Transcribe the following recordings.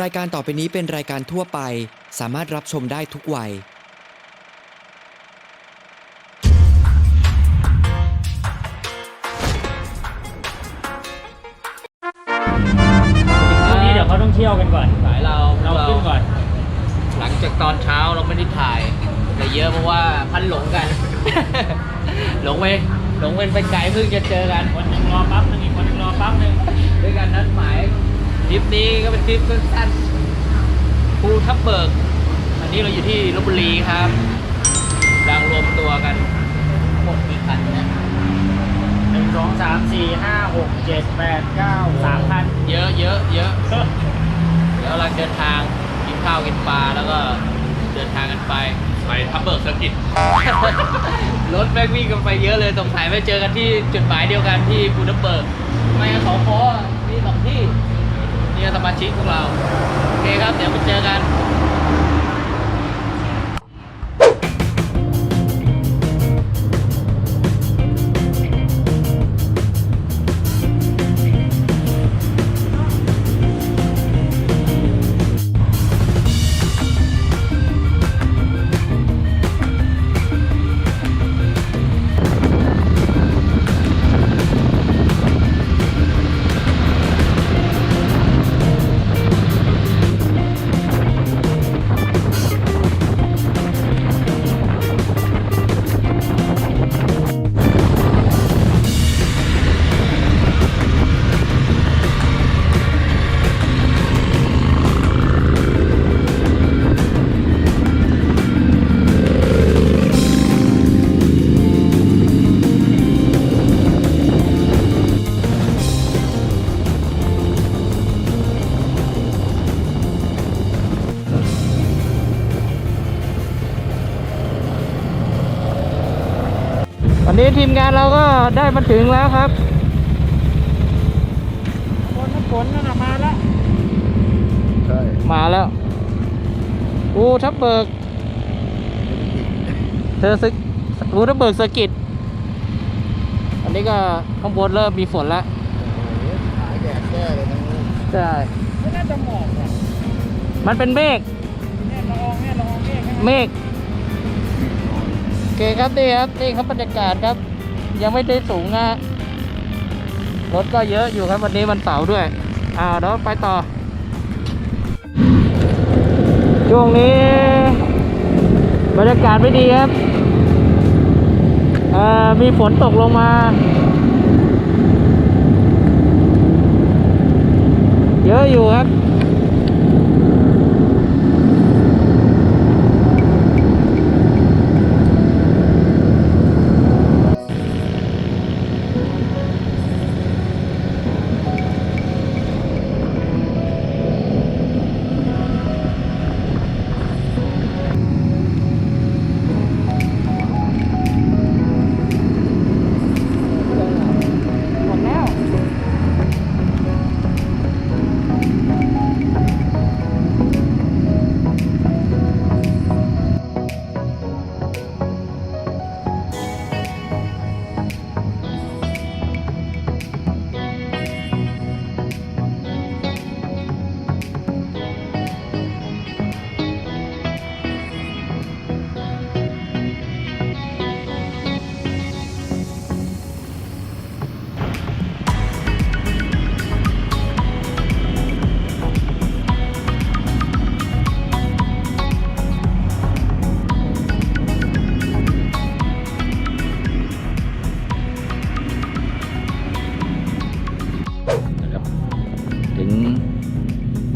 รายการต่อไปนี้เป็นรายการทั่วไป สามารถรับชมได้ทุกวัยวันนี้เดี๋ยวเขาต้องเที่ยวกันก่อน สายเราเราขึ้นก่อน หลังจากตอนเช้าเราไม่ได้ถ่ายแต่เยอะเพราะว่าพันหลงกัน หลงไปหลงเป็นไปไกลเพิ่งจะเจอกันคนหนึ่งรอปั๊บหนึงอีกคนหนึ่งรอ ปั๊บหนึงด้วยกันนัดหมายทริปนี้ก็เป็นทริปสั้นๆภูทับเบิกอันนี้เราอยู่ที่ลบบุรีครับดังรวมตัวกันหมดกี่คันนะหนึ่งสองสามสี่ห้าหกเจ็ดแปดเก้าสามพันเยอะเยอะเยอะเดี๋ยวเราเดินทางกินข้าวกินปลาแล้วก็เดินทางกันไปไปทับเบิกสกิจรถแม่งวิ่งกันไปเยอะเลยสงสัยไปเจอกันที่จุดหมายเดียวกันที่ภูทับเบิก ไม่งั้นเขาพอมีสองที่นี่สมาชิกพวกเรา โอเคครับ เดี๋ยวไปเจอกัน นนี้ทีมงานเราก็ได้มาถึงแล้วครับคนน้ำฝนนั่นน่ะมาแล้ว ใช่มาแล้ว อูทับเบิก เธอซึกอูทับเบิกสกิจอันนี้ก็ข้างบนเริ่มมีฝนแล้วหายแดดแก้เลยทั้งนู้นใช่ไม่น่าจะหมอกอะมันเป็นเมฆเนี่ยละอองเนี่ยละอองเนี่ยเมฆโอ เคครับนี่ครับนี่ครับบรรยากาศครับ ยังไม่ได้สูงนะรถก็เยอะอยู่ครับวันนี้วันเสาร์ด้วย อ่าเดี๋ยวไปต่อ ช่วงนี้ บรรยากาศไม่ดีครับอ่ามีฝนตกลงมา เยอะอยู่ครับ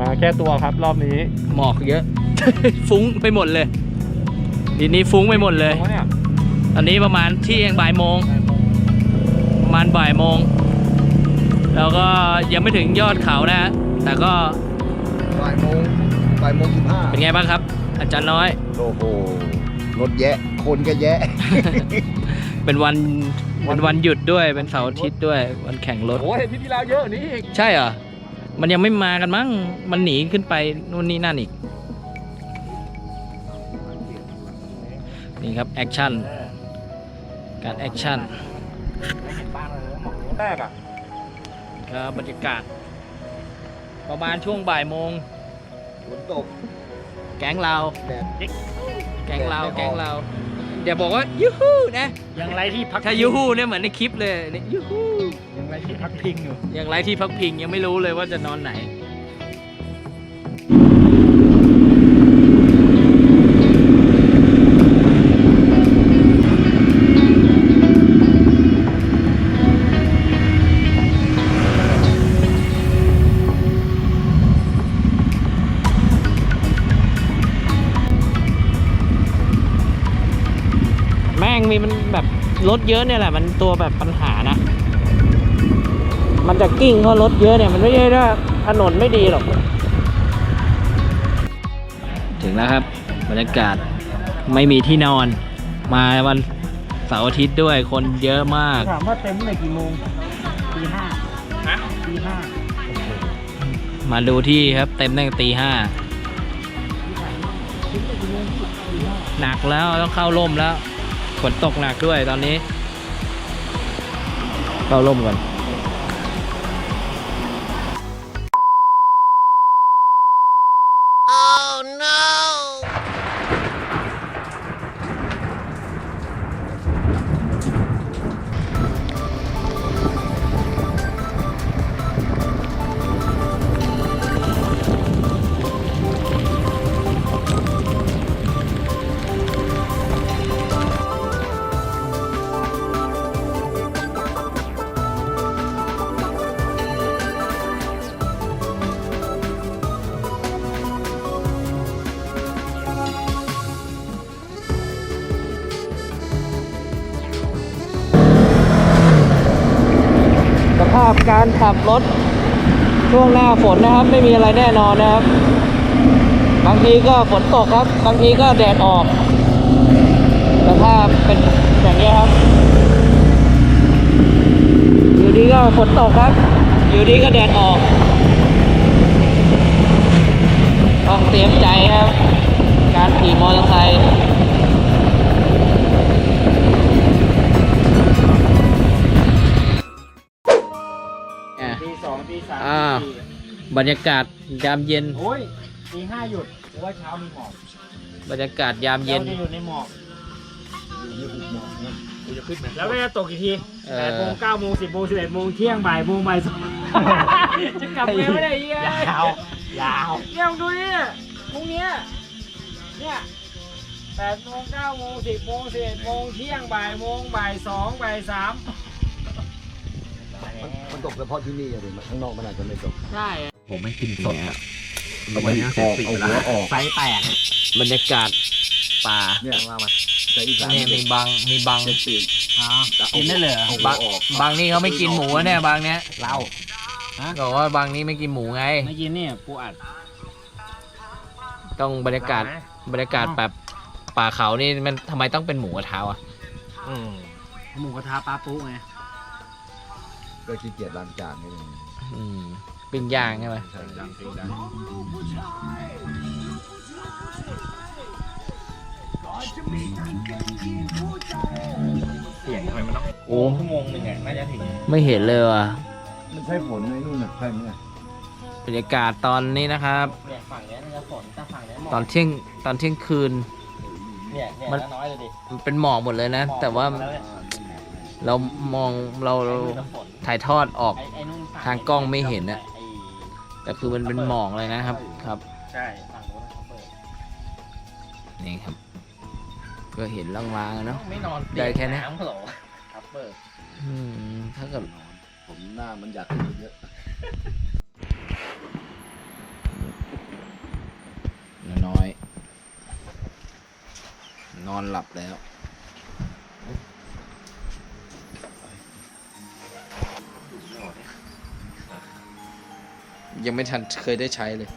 มาแค่ตัวครับรอบนี้หมอกเยอะ ฟุ้งไปหมดเลยทีนี้ฟุ้งไปหมดเลย เนี่ยตอนนี้ประมาณที่เองบ่ายโมง ประมาณบ่ายโมง แล้วก็ยังไม่ถึงยอดเขานะฮะแต่ก็บ่ายโมงบ่ายโมงสิบห้าเป็นไงบ้างครับ อาจารย์น้อย โอ้โหรถแยะ คนก็แยะ เป็นวันเป็นวันหยุดด้วยเป็นเสาร์อาทิตย์ด้วย วันแข่งรถโอ้ยที่ที่เราเยอะกว่านี้อีก ใช่เหรอ มันยังไม่มากันมั้ง มันหนีขึ้นไปนู่นนี่นั่นอีก นี่ครับ แอคชั่น การแอคชั่นไม่เห็นบ้างเลยหมอกแรกอะครับบรรยากาศ ประมาณช่วงบ่ายโมงฝนตก แก๊งเราแดดแก๊งเราแดดไม่ออกแก๊งเรา เดี๋ยวบอกว่ายูฮูนะยังไรที่พักถ้ายูฮูเนี่ยเหมือนในคลิปเลยเนี่ยยูฮูยังไรที่พักพิงอยู่ยังไรที่พักพิงยังไม่รู้เลยว่าจะนอนไหน รถเยอะเนี่ยแหละมันตัวแบบปัญหานะ มันจะกิ้งเพราะรถเยอะเนี่ยมันไม่ใช่ว่าถนนไม่ดีหรอก ถึงแล้วครับบรรยากาศไม่มีที่นอน มาวันเสาร์อาทิตย์ด้วยคนเยอะมากถามว่าเต็มในกี่โมงตีห้าตีห้ามาดูที่ครับเต็มตั้งแต่ตีห้าหนักแล้วต้องเข้าร่มแล้ว ฝนตกหนักด้วยตอนนี้ เข้าร่มก่อน การขับรถช่วงหน้าฝนนะครับ ไม่มีอะไรแน่นอนนะครับ บางทีก็ฝนตกครับ บางทีก็แดดออกสภาพเป็นอย่างนี้ครับ อยู่ดีก็ฝนตกครับ อยู่ดีก็แดดออกต้องเตรียมใจครับ การขี่มอเตอร์ไซค์ บรรยากาศยามเย็น โอ้ยตีห้าหยุดเพราะว่าเช้ามีหมอกบรรยากาศยามเย็น ราจะอยู่ในหมอกอยู่ในหุบหมอกนะแล้วก็จะตกอีกทีเออ แปดโมงเก้าโมงสิบโมงสิบเอ็ดโมงเที่ยงบ่ายโมงบ่ายสองจะกลับเร็วไม่ได้เหี้ยยาวยาวเนี่ยมึงดูนี่พรุ่งเนี้ยเนี่ยแปดโมงเก้าโมงสิบโมงสิบเอ็ดโมงเที่ยงบ่ายโมงบ่ายสองบ่ายสามมันมันตกเฉพาะที่นี่อะดิข้างนอกมันอาจจะไม่ตก ใช่ ผมไม่กินสดเอาไว้ออกเอาหัวออกไฟแตกบรรยากาศป่าเนี่ยว่ามาแต่อีสานเนี่ยมีบางมีบางเจ็ดปีกอ๋อกินได้เลยเหรอเอาหัวบางออกบางนี่เขาไม่กินหมูนะเนี่ยบางเนี้ยเราบอกว่าบางนี่ไม่กินหมูไงไม่กินเนี่ยปูอัด ต้องบรรยากาศบรรยากาศแบบป่าเขานี่มันทำไมต้องเป็นหมูกระเท้าอะหมูกระทะปลาปูไงก็ขี้เกียจล้างจานนี่เองอืม ปิ้งย่างใช่ไหมใช่ดังจริงดังโอ้ชั่วโมงหนึ่งน่าจะถึงไม่เห็นเลยว่ะมันใช่ฝนในนู่นน่ะใช่ไหมเนี่ยบรรยากาศตอนนี้นะครับ เนี่ยฝั่งเนี้ยน่าจะฝนแต่ฝั่งเนี้ยหมอกตอนเที่ยงตอนเที่ยงคืน เนี่ยเนี่ยมันน้อยเลยดิมันเป็นหมอกหมดเลยนะแต่ว่าแล้วเนี่ยเรามองเราไอ้นู่นน่ะฝนถ่ายทอดออก ไอ้ไอ้นู่นฝั่ทางกล้องไม่เห็นอะไอ้ แต่คือมันเป็นหมอกเลยนะครับครับ ใช่ฝั่งโน้นนะเขาเปิดนี่ครับ ก็เห็นลางๆอะเนาะ ไม่นอนได้แค่นี้ น้ำเหรอครับเปิดอืมถ้าเกิด ผมหน้ามันอยากกินเยอะ น้อยนอนหลับแล้ว ยังไม่ทันเคยได้ใช้เลย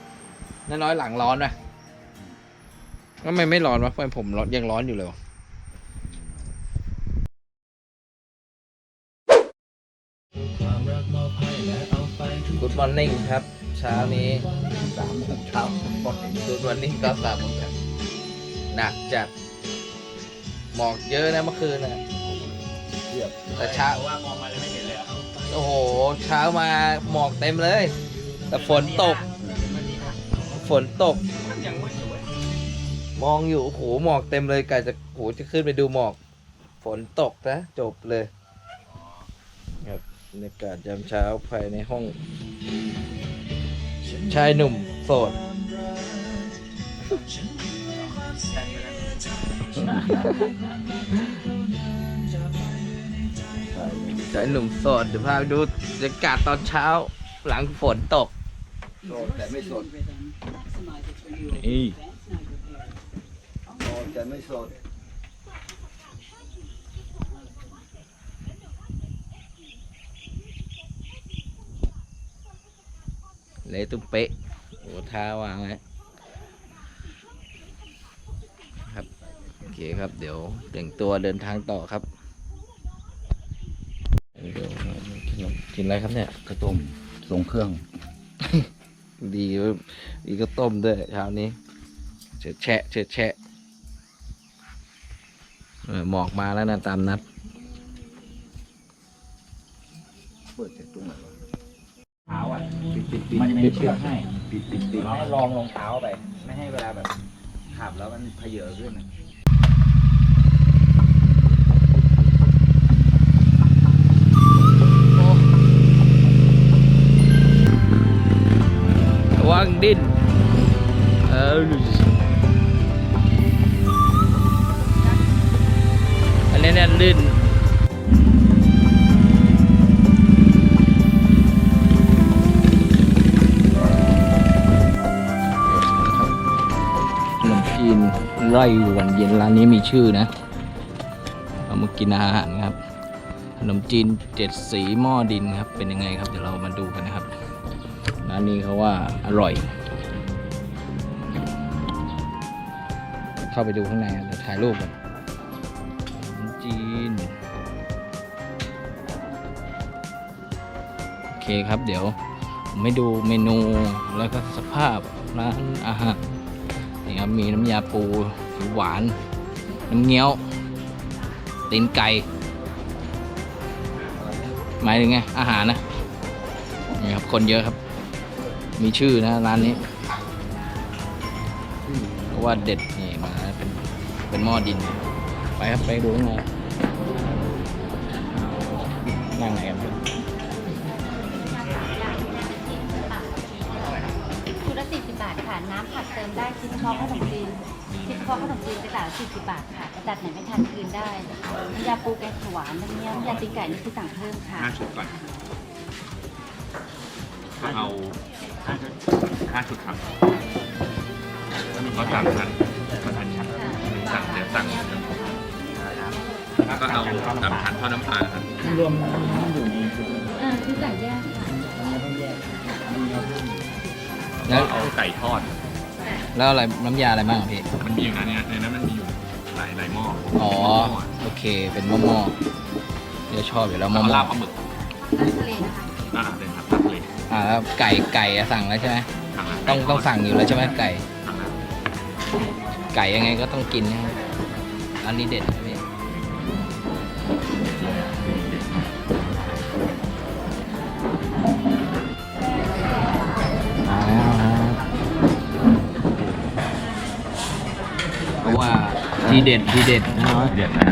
น้อยๆหลังร้อนนะทำไมไม่ร้อนวะทำไมผมร้อนยังร้อนอยู่เลยวะ Good morning ครับ เช้านี้สามโมงเช้าบ่อย Good morning ก็สามโมงเช้าหนักจัดหมอกเยอะนะเมื่อคืนนะเทียบแต่เช้าว่ามองมาแล้วไม่เห็นเลยเหรอโอ้โห เช้ามาหมอกเต็มเลยม แต่ฝนตก ฝนตก มองอยู่โอ้โหหมอกเต็มเลยกะจะโอ้โหจะขึ้นไปดูหมอก ฝนตกนะจบเลยครับบรรยากาศยามเช้าภายในห้อง ชายหนุ่มโสด ชายหนุ่มโสดเดี๋ยวพาไปดูบรรยากาศตอนเช้าหลังฝนตก สดแต่ไม่สดนี่โสดแต่ไม่สดเละตุ้มเป๊ะโอ้ท้าวางไว้ครับ โอเคครับ เดี๋ยวแต่งตัวเดินทางต่อครับเดี๋ยวกินกินอะไรครับเนี่ยข้าวต้มทรงเครื่อง ดีดีก็ต้มด้วยเช้านี้เฉิดแฉะเฉิดแฉะเออหมอกมาแล้วนะตามนัดเปิดจากตรงไหนวะเท้าอะปิดปิดปิดมันจะมีเชือกให้ปิดปิดปิดให้ลองรองเท้าไป ไม่ให้เวลาแบบขับแล้วมันเพเยอขึ้น วังดินเอออันนี้เนี่ยลื่นขนมจีนไร่วันเย็นร้านนี้มีชื่อนะ เรามากินอาหารครับ ขนมจีนเจ็ดสีหม้อดินครับ เป็นยังไงครับ เดี๋ยวเรามาดูกันนะครับานนี้เขาว่าอร่อย เข้าไปดูข้างในเดี๋ยวถ่ายรูปกันจีน โอเคครับเดี๋ยวผมให้ดูเมนูแล้วก็สภาพร้านอาหารนี่ครับมีน้ำยาปูหวาน น้ำเงี้ยวตีนไก่หมายถึงไงอาหารนะนี่ครับคนเยอะครับ มีชื่อนะร้านนี้เพราะว่าเด็ดนี่มาเป็นเป็นหม้อดิน ไปครับไปดูข้างในนั่งไหนกันครับชุดละ40 บาทค่ะ น้ำผักเติมได้ชิ้นเฉพาะขนมจีนชิ้นเฉพาะขนมจีนจะจ่าย40 บาทค่ะจัดไหนไม่ทันคืนได้น้ำยาปูแกงเขียวหวานน้ำเงี้ยวน้ำยาตีนไก่นี่คือสั่งเพิ่มค่ะห้าชุดก่อนก็เอา ห้าชุดครับก็สามชั้นก็สามชั้นสั่งเดี๋ยวสั่งแล้วก็เอาสามชั้นทอดน้ำปลาครับรวมมันอยู่ในเออคือสั่งแยกค่ะต้องแยกแล้วเอาไก่ทอด แล้วอะไรน้ำยาอะไรบ้างอะพี่ มันมีอยู่นะเนี่ยในนั้นมันมีอยู่หลายหลายหม้ออ๋อ โอเค เป็นหม้อๆเดี๋ยวชอบอยู่แล้วหแล้วม้อก็ๆลาบปลาหมึก ทะเลนะคะ อ่าเดินครับตักเลย อ่าแล้วไก่ไก่อะสั่งแล้วใช่ไหมสั่งแล้วต้องต้องสั่งอยู่แล้วใช่ไหมไก่ สั่งแล้วไก่ยังไงก็ต้องกินนะครับอันนี้เด็ดนะพี่มาแล้วครับเพราะว่าทีเด็ดทีเด็ดนะเดือดนะ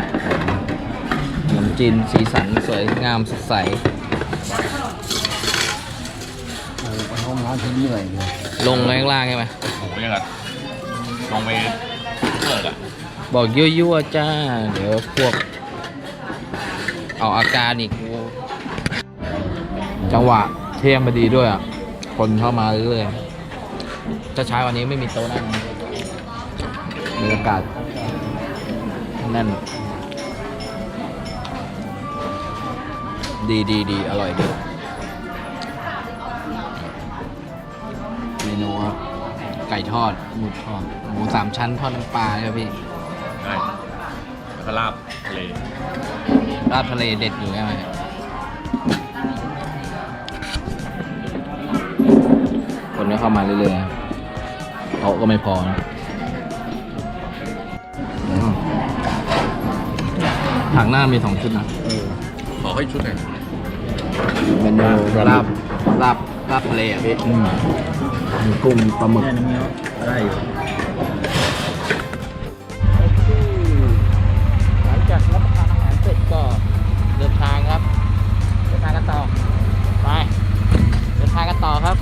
ขนมจีนสีสันสวยงามสดใส ไปห้อง น้ำที่นี่หน่อยเลยลงข้างล่างใช่ไหมโอ้โหยังไงลงไปเปิดอะบอกยั่วๆจ้า เดี๋ยวพวก เอาอาการอีก จังหวะเที่ยงพอดีด้วยอะ คนเข้ามาเรื่อยๆถ้าเช้าวันนี้ไม่มีโต๊ะนั่งบรรยากาศแน่น ดีดีดีอร่อยดี นูครับไก่ทอดหมูทอดหมูสามชั้นทอดน้ำปลาครับพี่ได้แล้วก็ลาบทะเลราดทะเลเด็ดอยู่ใช่ไหมคนก็เข้ามาเรื่อยๆโต๊ะก็ไม่พอนะอืมผักหน้ามีสองชุดนะขอให้ชุดหน่อยเมนูลาบลาบลาบลาบทะเลอะพี่มีกุ้งปลาหมึกได้อยู่ หลังจากรับประทานอาหารเสร็จก็เดินทางครับ เดินทางกันต่อ ไป เดินทางกันต่อครับ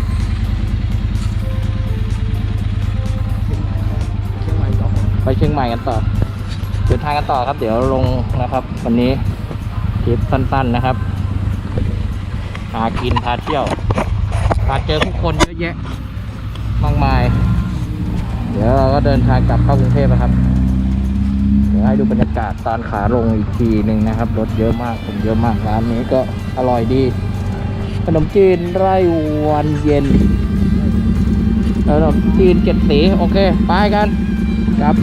ไปเชียงใหม่กันต่อ เดินทางกันต่อครับ เดี๋ยวลงนะครับ วันนี้ทริปสั้นๆนะครับพากินพาเที่ยวาเจอผู้คนเยอะแยะมากมาย เดี๋ยวเราก็เดินทางกลับเข้ากรุงเทพนะครับ เดี๋ยวให้ดูบรรยากาศตอนขาลงอีกทีหนึ่งนะครับ รถเยอะมากคนเยอะมากร้านนี้ก็อร่อยดี ขนมจีนไร่วันเย็นขนมจีนเจ็ดสีโอเค ไปกันครับ